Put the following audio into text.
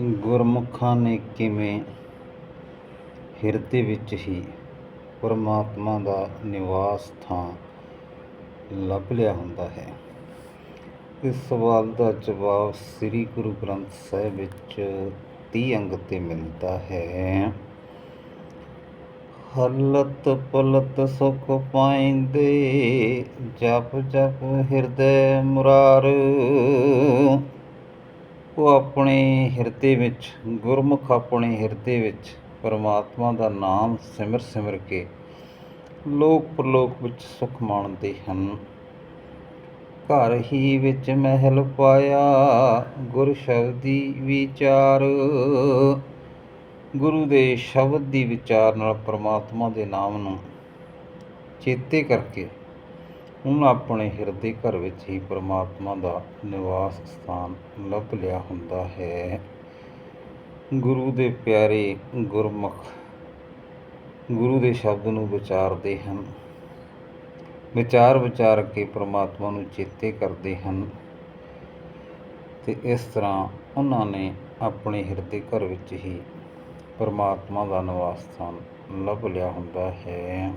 ਗੁਰਮੁਖਾਂ ਨੇ ਕਿਵੇਂ ਹਿਰਦੇ ਵਿੱਚ ਹੀ ਪਰਮਾਤਮਾ ਦਾ ਨਿਵਾਸ ਥਾਂ ਲੱਭ ਲਿਆ ਹੁੰਦਾ ਹੈ? ਇਸ ਸਵਾਲ ਦਾ ਜਵਾਬ ਸ੍ਰੀ ਗੁਰੂ ਗ੍ਰੰਥ ਸਾਹਿਬ ਵਿੱਚ 30 ਅੰਗ ਤੇ ਮਿਲਦਾ ਹੈ। ਹਲਤ ਪਲਤ ਸੁਖ ਪਾਇੰਦੇ ਜਪ ਜਪ ਹਿਰਦੈ ਮੁਰਾਰ ਉਹ ਆਪਣੇ ਹਿਰਦੇ ਵਿੱਚ, ਗੁਰਮੁਖ ਆਪਣੇ ਹਿਰਦੇ ਵਿੱਚ, ਪਰਮਾਤਮਾ ਦਾ ਨਾਮ ਸਿਮਰ ਸਿਮਰ ਕੇ ਲੋਕ ਪਰਲੋਕ ਵਿੱਚ ਸੁਖ ਮਾਣਦੇ ਹਨ। ਘਰ ਹੀ ਵਿੱਚ ਮਹਿਲ ਪਾਇਆ, ਗੁਰ ਸ਼ਬਦੀ ਵਿਚਾਰ। ਗੁਰੂ ਦੇ ਸ਼ਬਦ ਦੀ ਵਿਚਾਰ ਨਾਲ ਪਰਮਾਤਮਾ ਦੇ ਨਾਮ ਨੂੰ ਚੇਤੇ ਕਰਕੇ ਉਹਨਾਂ ਆਪਣੇ ਹਿਰਦੇ ਘਰ ਵਿੱਚ ਹੀ ਪਰਮਾਤਮਾ ਦਾ ਨਿਵਾਸ ਸਥਾਨ ਲੱਭ ਲਿਆ ਹੁੰਦਾ ਹੈ। ਗੁਰੂ ਦੇ ਪਿਆਰੇ ਗੁਰਮੁਖ, ਗੁਰੂ ਦੇ ਸ਼ਬਦ ਨੂੰ ਵਿਚਾਰਦੇ ਹਨ। ਵਿਚਾਰ ਵਿਚਾਰ ਕੇ ਪਰਮਾਤਮਾ ਨੂੰ ਚੇਤੇ ਕਰਦੇ ਹਨ। ਤੇ ਇਸ ਤਰ੍ਹਾਂ ਉਹਨਾਂ ਨੇ ਆਪਣੇ ਹਿਰਦੇ ਘਰ ਵਿੱਚ ਹੀ ਪਰਮਾਤਮਾ ਦਾ ਨਿਵਾਸ ਸਥਾਨ ਲੱਭ ਲਿਆ ਹੁੰਦਾ ਹੈ।